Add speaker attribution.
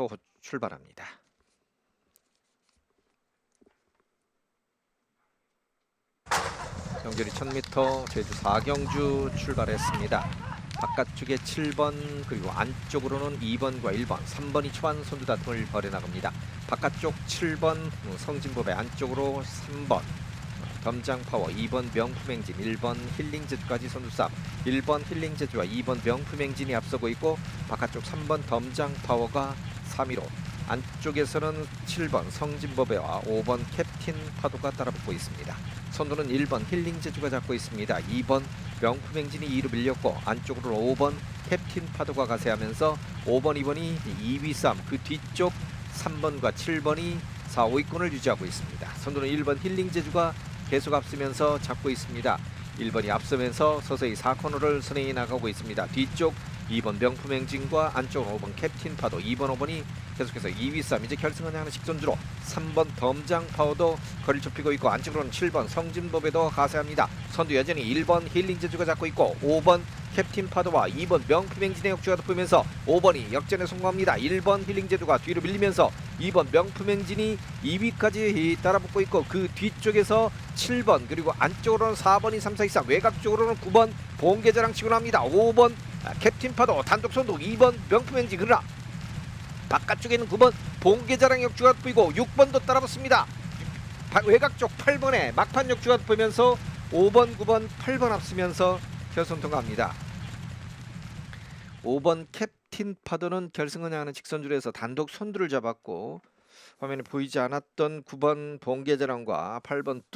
Speaker 1: 지금부터 출발합니다. 경距리 1000m 제주 4경주 출발했습니다. 바깥쪽에 7번 그리고 안쪽으로는 2번과 1번, 3번이 초반 선두 다툼을 벌여나갑니다. 바깥쪽 7번 음, 성진법의 안쪽으로 3번 점장 파워, 2번 명품 행진, 1번 힐링 제주까지 선두 싸움. 1번 힐링 제주와 2번 명품 행진이 앞서고 있고 바깥쪽 3번 덤장 파워가 3위로 안쪽에서는 7번 성진법배와 5번 캡틴 파도가 따라붙고 있습니다. 선두는 1번 힐링 제주가 잡고 있습니다. 2번 명품 행진이 2로 밀렸고 안쪽으로 5번 캡틴 파도가 가세하면서 5번, 2번이 2위 싸움 그 뒤쪽 3번과 7번이 4, 5위권을 유지하고 있습니다. 선두는 1번 힐링 제주가 계속 앞서면서 잡고 있습니다. 1번이 앞서면서 서서히 4코너를 선행해 나가고 있습니다. 뒤쪽 2번 명품 행진과 안쪽 5번 캡틴 파도 2번 5번이 계속해서 2위 싸움 이제 결승을 향하는 직선주로 3번 덤장 파워도 거리를 좁히고 있고 안쪽으로는 7번 성진법에도 가세합니다. 선두 여전히 1번 힐링 제주가 잡고 있고 5번 캡틴 파도와 2번 명품 행진의 역주가 돋보면서 5번이 역전에 성공합니다. 1번 힐링 제주가 뒤로 밀리면서 2번 명품 행진이 2위까지 따라붙고 있고 그 뒤쪽에서 7번 그리고 안쪽으로는 4번이 3, 4, 2, 3 외곽 쪽으로는 9번 봉계자랑 치고 납니다. 5번 아, 캡틴 파도 단독 선두 2번 명품 행진 그러나 바깥쪽에는 9번 봉계자랑 역주가 돋보이고 6번도 따라붙습니다. 바- 외곽 쪽 8번에 막판 역주가 돋보이면서 5번, 9번, 8번 앞서면서 결선 통과합니다. 5번 캡틴 파도는 결승을 향하는 직선줄에서 단독 선두를 잡았고 화면에 보이지 않았던 9번 봉계자랑과 8번 뚜